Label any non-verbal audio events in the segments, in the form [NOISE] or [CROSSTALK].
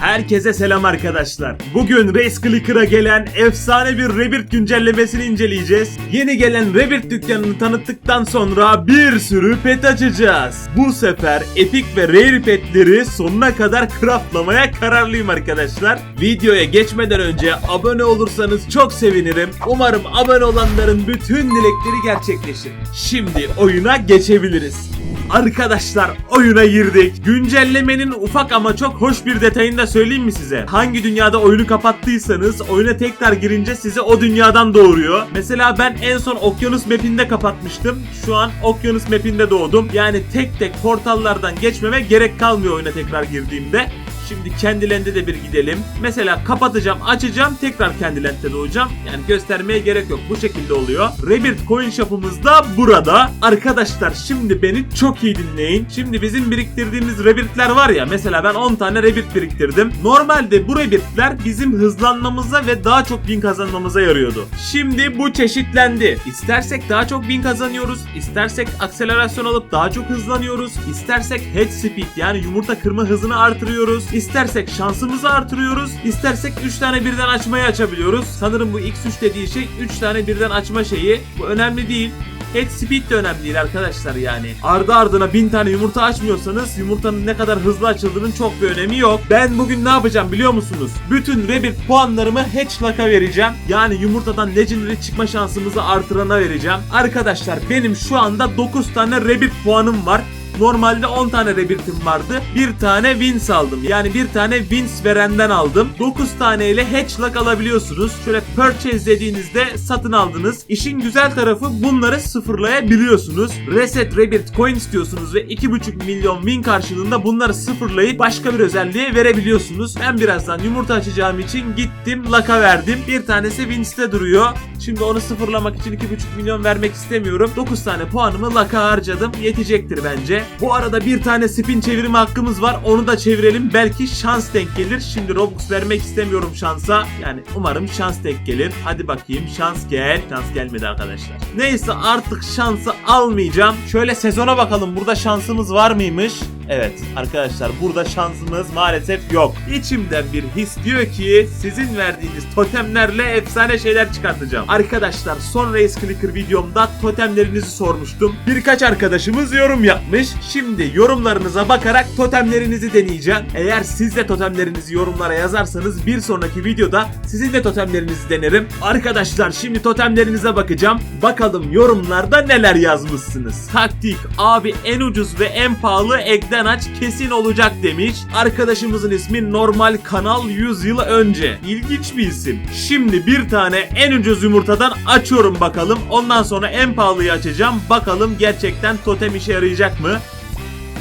Herkese selam arkadaşlar. Bugün Race Clicker'a gelen efsane bir Rebirth güncellemesini inceleyeceğiz. Yeni gelen Rebirth dükkanını tanıttıktan sonra bir sürü pet açacağız. Bu sefer Epic ve Rare petleri sonuna kadar craftlamaya kararlıyım arkadaşlar. Videoya geçmeden önce abone olursanız çok sevinirim. Umarım abone olanların bütün dilekleri gerçekleşir. Şimdi oyuna geçebiliriz. Arkadaşlar oyuna girdik. Güncellemenin ufak ama çok hoş bir detayını da söyleyeyim mi size? Hangi dünyada oyunu kapattıysanız oyuna tekrar girince sizi o dünyadan doğuruyor. Mesela ben en son Okyanus map'inde kapatmıştım. Şu an Okyanus map'inde doğdum. Yani tek tek portallardan geçmeme gerek kalmıyor oyuna tekrar girdiğimde. Şimdi Candyland'e de bir gidelim. Mesela kapatacağım, açacağım, tekrar Candyland'de doğacağım. Yani göstermeye gerek yok. Bu şekilde oluyor. Rebirth Coin Shop'umuz da burada. Arkadaşlar şimdi beni çok iyi dinleyin. Şimdi bizim biriktirdiğimiz Rebirth'ler var ya. Mesela ben 10 tane Rebirth biriktirdim. Normalde bu Rebirth'ler bizim hızlanmamıza ve daha çok bin kazanmamıza yarıyordu. Şimdi bu çeşitlendi. İstersek daha çok bin kazanıyoruz. istersek akselerasyon alıp daha çok hızlanıyoruz. İstersek head speed yani yumurta kırma hızını artırıyoruz. İstersek şansımızı artırıyoruz. İstersek 3 tane birden açmayı açabiliyoruz. Sanırım bu X3 dediği şey 3 tane birden açma şeyi. Bu önemli değil. Head speed de önemli değil arkadaşlar yani. Ardı ardına bin tane yumurta açmıyorsanız yumurtanın ne kadar hızlı açıldığının çok bir önemi yok. Ben bugün ne yapacağım biliyor musunuz? Bütün Rebirth puanlarımı Hatchlock'a vereceğim. Yani yumurtadan Legendary çıkma şansımızı artırana vereceğim. Arkadaşlar benim şu anda 9 tane Rebirth puanım var. Normalde 10 tane Rebirth'im vardı. Bir tane Wins aldım. Yani bir tane Wins verenden aldım. 9 tane ile Hatchlock alabiliyorsunuz. Şöyle purchase dediğinizde satın aldınız. İşin güzel tarafı bunları sıfırlayabiliyorsunuz. Reset Rebirth coin istiyorsunuz ve 2,5 milyon win karşılığında bunları sıfırlayıp başka bir özelliğe verebiliyorsunuz. Ben birazdan yumurta açacağım için gittim Luck'a verdim. Bir tanesi Wins'te duruyor. Şimdi onu sıfırlamak için 2,5 milyon vermek istemiyorum. 9 tane puanımı Luck'a harcadım. Yetecektir bence. Bu arada bir tane spin çevirme hakkımız var. Onu da çevirelim. Belki şans denk gelir. Şimdi Robux vermek istemiyorum şansa. Yani umarım şans denk gelir. Hadi bakayım şans gel. Şans gelmedi arkadaşlar. Neyse artık şansı almayacağım. Şöyle sezona bakalım. Burada şansımız var mıymış? Evet arkadaşlar burada şansımız maalesef yok. İçimden bir his diyor ki sizin verdiğiniz totemlerle efsane şeyler çıkartacağım. Arkadaşlar son Race Clicker videomda totemlerinizi sormuştum. Birkaç arkadaşımız yorum yapmış. Şimdi yorumlarınıza bakarak totemlerinizi deneyeceğim. Eğer siz de totemlerinizi yorumlara yazarsanız bir sonraki videoda sizin de totemlerinizi denerim. Arkadaşlar şimdi totemlerinize bakacağım. Bakalım yorumlarda neler yazmışsınız. Taktik abi en ucuz ve en pahalı ekden aç kesin olacak demiş. Arkadaşımızın ismi normal kanal 100 yıl önce. İlginç bir isim. Şimdi bir tane en ucuz yumurtadan açıyorum bakalım. Ondan sonra en pahalıyı açacağım. Bakalım gerçekten totem işe yarayacak mı?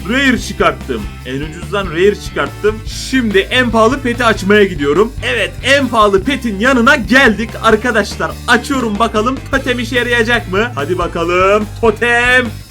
Rare çıkarttım. En ucuzdan Rare çıkarttım. Şimdi en pahalı peti açmaya gidiyorum. Evet en pahalı petin yanına geldik arkadaşlar. Açıyorum bakalım totem işe yarayacak mı? Hadi bakalım totem.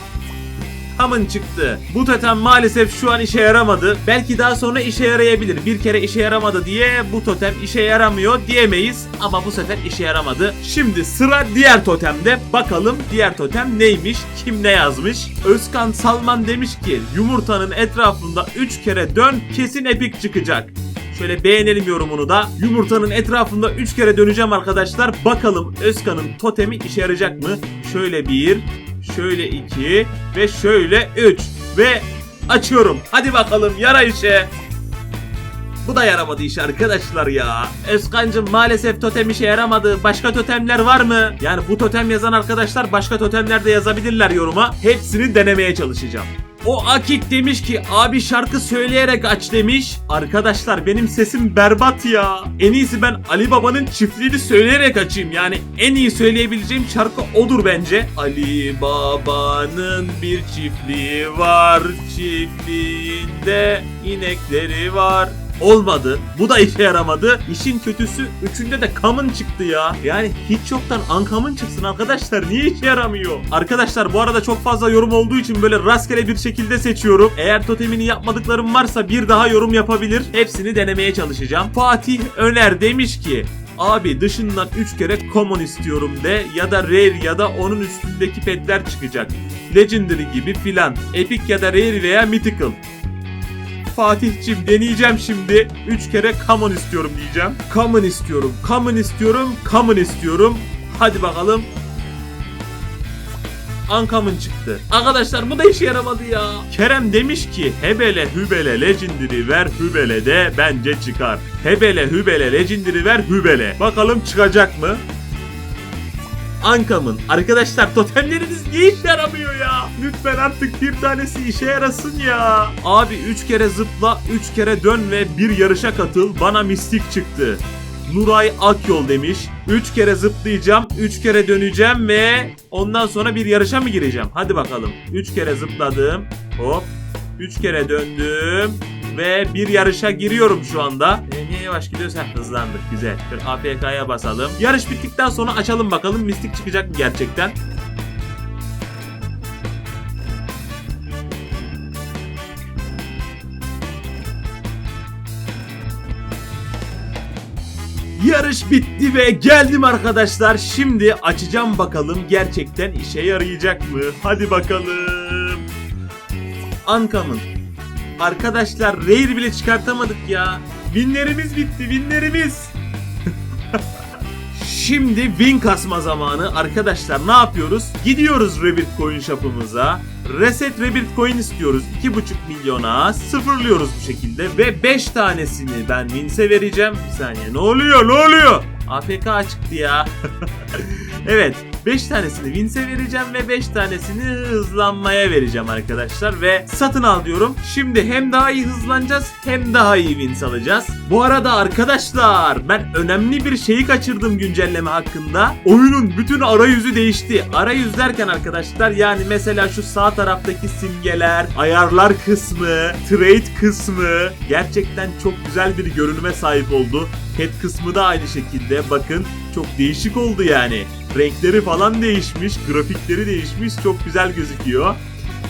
Hamın çıktı. Bu totem maalesef şu an işe yaramadı. Belki daha sonra işe yarayabilir. Bir kere işe yaramadı diye bu totem işe yaramıyor diyemeyiz. Ama bu sefer işe yaramadı. Şimdi sıra diğer totemde. Bakalım diğer totem neymiş? Kim ne yazmış? Özkan Salman demiş ki yumurtanın etrafında 3 kere dön kesin epik çıkacak. Şöyle beğenelim yorumunu da. Yumurtanın etrafında 3 kere döneceğim arkadaşlar. Bakalım Özkan'ın totemi işe yarayacak mı? Şöyle bir, şöyle iki ve şöyle üç. Ve açıyorum. Hadi bakalım yara işe. Bu da yaramadı iş arkadaşlar ya. Özkan'cım maalesef totem işe yaramadı. Başka totemler var mı? Yani bu totem yazan arkadaşlar başka totemler de yazabilirler yoruma. Hepsini denemeye çalışacağım. O Akik demiş ki abi şarkı söyleyerek aç demiş. Arkadaşlar benim sesim berbat ya. En iyisi ben Ali Baba'nın çiftliğini söyleyerek açayım. Yani en iyi söyleyebileceğim şarkı odur bence. Ali Baba'nın bir çiftliği var. Çiftliğinde inekleri var. Olmadı. Bu da işe yaramadı. İşin kötüsü üçünde de common çıktı ya. Yani hiç yoktan uncommon çıksın arkadaşlar. Niye işe yaramıyor? Arkadaşlar bu arada çok fazla yorum olduğu için böyle rastgele bir şekilde seçiyorum. Eğer totemini yapmadıklarım varsa bir daha yorum yapabilir. Hepsini denemeye çalışacağım. Fatih Öner demiş ki Abi dışından 3 kere common istiyorum de ya da rare ya da onun üstündeki petler çıkacak. Legendary gibi filan. Epic ya da rare veya mythical. Fatih'cim deneyeceğim şimdi. 3 kere come on istiyorum diyeceğim. Come on istiyorum. Come on istiyorum. Come on istiyorum. Hadi bakalım. Uncommon çıktı. Arkadaşlar bu da işe yaramadı ya. Kerem demiş ki Hebele Hübele Legendary ver Hübele de bence çıkar. Hebele Hübele Legendary ver Hübele. Bakalım çıkacak mı? Uncommon. Arkadaşlar totemleriniz niye işe yaramıyor ya? Lütfen artık bir tanesi işe yarasın ya. Abi 3 kere zıpla, 3 kere dön ve bir yarışa katıl. Bana mistik çıktı. Nuray Akyol demiş. 3 kere zıplayacağım, 3 kere döneceğim ve ondan sonra bir yarışa mı gireceğim? Hadi bakalım. 3 kere zıpladım. Hop. 3 kere döndüm. Ve bir yarışa giriyorum şu anda. E, niye yavaş gidiyoruz? Heh, hızlandık. Güzel. Şöyle APK'ya basalım. Yarış bittikten sonra açalım bakalım mistik çıkacak mı gerçekten? Yarış bitti ve geldim arkadaşlar. Şimdi açacağım bakalım gerçekten işe yarayacak mı? Hadi bakalım. Uncommon. Arkadaşlar Rare bile çıkartamadık ya. Winlerimiz bitti, winlerimiz. [LAUGHS] Şimdi win kasma zamanı. Arkadaşlar ne yapıyoruz? Gidiyoruz Rabbit Coin Shop'ımıza. Reset Rabbit Coin istiyoruz. 2,5 milyona sıfırlıyoruz bu şekilde. Ve 5 tanesini ben Vince'e vereceğim. Bir saniye ne oluyor ne oluyor? APK çıktı ya. [LAUGHS] evet 5 tanesini Vince'e vereceğim ve 5 tanesini hızlanmaya vereceğim arkadaşlar. Ve satın al diyorum. Şimdi hem daha iyi hızlanacağız hem daha iyi Vince alacağız. Bu arada arkadaşlar ben önemli bir şeyi kaçırdım güncelleme hakkında. Oyunun bütün arayüzü değişti. Arayüz derken arkadaşlar yani mesela şu sağ taraftaki simgeler, ayarlar kısmı, trade kısmı gerçekten çok güzel bir görünüme sahip oldu. Pet kısmı da aynı şekilde bakın çok değişik oldu yani. Renkleri falan değişmiş, grafikleri değişmiş, çok güzel gözüküyor.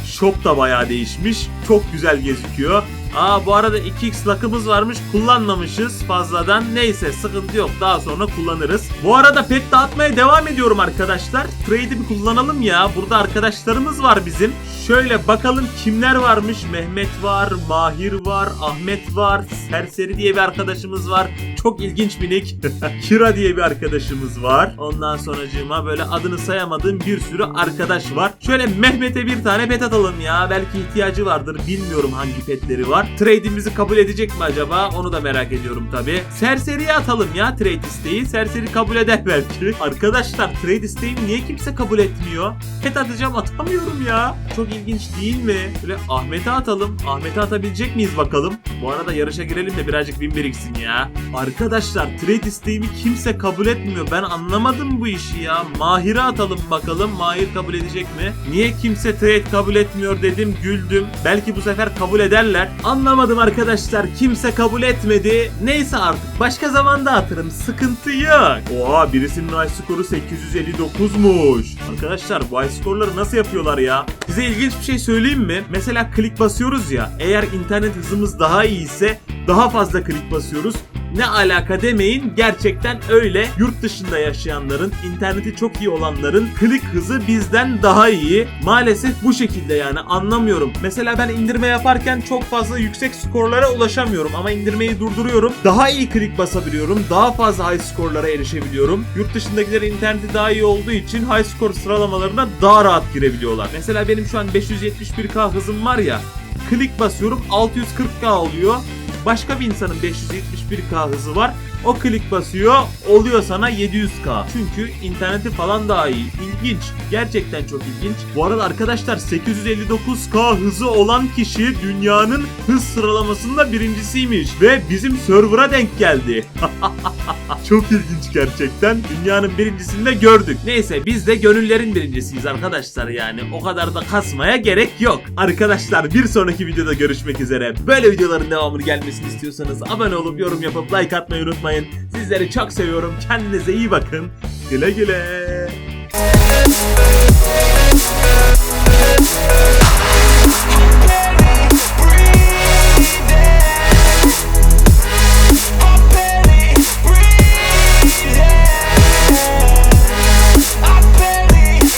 Shop da bayağı değişmiş, çok güzel gözüküyor. Aa bu arada 2x lakımız varmış kullanmamışız fazladan. Neyse sıkıntı yok daha sonra kullanırız. Bu arada pet dağıtmaya devam ediyorum arkadaşlar. Trade'i bir kullanalım ya. Burada arkadaşlarımız var bizim. Şöyle bakalım kimler varmış. Mehmet var, Mahir var, Ahmet var, Serseri diye bir arkadaşımız var. Çok ilginç bir. [LAUGHS] Kira diye bir arkadaşımız var. Ondan sonracığıma böyle adını sayamadığım bir sürü arkadaş var. Şöyle Mehmet'e bir tane pet atalım ya. Belki ihtiyacı vardır. Bilmiyorum hangi petleri var. Trade'imizi kabul edecek mi acaba? Onu da merak ediyorum tabi. Serseriye atalım ya trade isteği. Serseri kabul eder belki. [LAUGHS] Arkadaşlar trade isteğimi niye kimse kabul etmiyor? Pet atacağım atamıyorum ya. Çok ilginç değil mi? Böyle Ahmet'e atalım. Ahmet'e atabilecek miyiz bakalım? Bu arada yarışa girelim de birazcık bin biriksin ya. Arkadaşlar trade isteğimi kimse kabul etmiyor. Ben anlamadım bu işi ya. Mahir'e atalım bakalım. Mahir kabul edecek mi? Niye kimse trade kabul etmiyor dedim güldüm. Belki bu sefer kabul ederler. Anlamadım arkadaşlar. Kimse kabul etmedi. Neyse artık başka zamanda atarım. Sıkıntı yok. Oha birisinin high skoru 859'muş. Arkadaşlar bu high skorları nasıl yapıyorlar ya? Size ilginç bir şey söyleyeyim mi? Mesela klik basıyoruz ya. Eğer internet hızımız daha iyi ise daha fazla klik basıyoruz. Ne alaka demeyin gerçekten öyle. Yurt dışında yaşayanların, interneti çok iyi olanların klik hızı bizden daha iyi. Maalesef bu şekilde yani anlamıyorum. Mesela ben indirme yaparken çok fazla yüksek skorlara ulaşamıyorum ama indirmeyi durduruyorum. Daha iyi klik basabiliyorum. Daha fazla high skorlara erişebiliyorum. Yurt dışındakilerin interneti daha iyi olduğu için high score sıralamalarına daha rahat girebiliyorlar. Mesela benim şu an 571k hızım var ya. Klik basıyorum 640k oluyor. Başka bir insanın 571k hızı var. O klik basıyor oluyor sana 700k. Çünkü interneti falan daha iyi. İlginç. Gerçekten çok ilginç. Bu arada arkadaşlar 859k hızı olan kişi dünyanın hız sıralamasında birincisiymiş. Ve bizim server'a denk geldi. [LAUGHS] [LAUGHS] Çok ilginç gerçekten. Dünyanın birincisinde gördük. Neyse biz de gönüllerin birincisiyiz arkadaşlar yani. O kadar da kasmaya gerek yok. Arkadaşlar bir sonraki videoda görüşmek üzere. Böyle videoların devamını gelmesini istiyorsanız abone olup yorum yapıp like atmayı unutmayın. Sizleri çok seviyorum. Kendinize iyi bakın. Güle güle. Yeah.